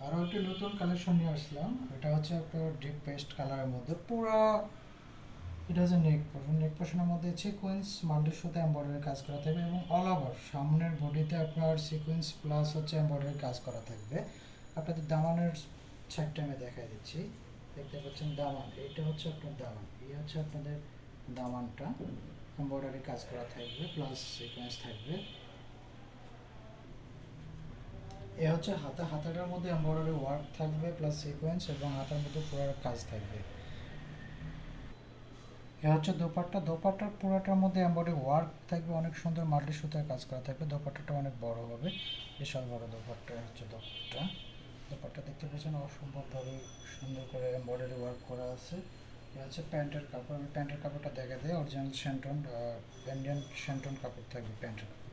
একটি নতুন কালেকশন নিয়ে আসলাম। এটা হচ্ছে আপনার ডিপ পেস্ট কালারের মধ্যে। পুরো এটা হচ্ছে নেক পোর্শন নেক পোর্শনের মধ্যে সিকোয়েন্স মাল্টি সুতো এমব্রয়ডারি কাজ করা থাকবে এবং অল ওভার সামনের বডিতে আপনার সিকোয়েন্স প্লাস হচ্ছে এমব্রয়ডারি কাজ করা থাকবে। আপনাদের দামানের সাইডটা আমি দেখাই দিচ্ছি। দেখতে পাচ্ছেন দামান। এইটা হচ্ছে আপনার দামান। এই হচ্ছে আপনাদের দামানটা। এমব্রয়ডারি কাজ করা থাকবে প্লাস সিকোয়েন্স থাকবে। এ হচ্ছে হাতা, হাতাটার মধ্যে এমব্রয়ডারি ওয়ার্ক থাকবে প্লাস সিকোয়েন্স এবং হাতার মধ্যে পুরো কাজ থাকবে। এ হচ্ছে দোপাট্টা, দোপাট্টার পুরোটার মধ্যে এমব্রয়ডারি ওয়ার্ক থাকবে, অনেক সুন্দর মাল্টি সুতার কাজ করা থাকবে, দোপাট্টাটা অনেক বড় হবে, বিশাল বড় দোপাট্টা হচ্ছে দোপাট্টা। দোপাট্টা দেখতে পাচ্ছেন অসম্ভবভাবে সুন্দর করে এমব্রয়ডারি ওয়ার্ক করা আছে। এ হচ্ছে প্যান্টের কাপড়, আমি প্যান্টের কাপড়টা দেখা দেয় অরিজিনাল শ্যান্টন ইন্ডিয়ান শ্যান্টন কাপড় থাকবে প্যান্টের কাপড়।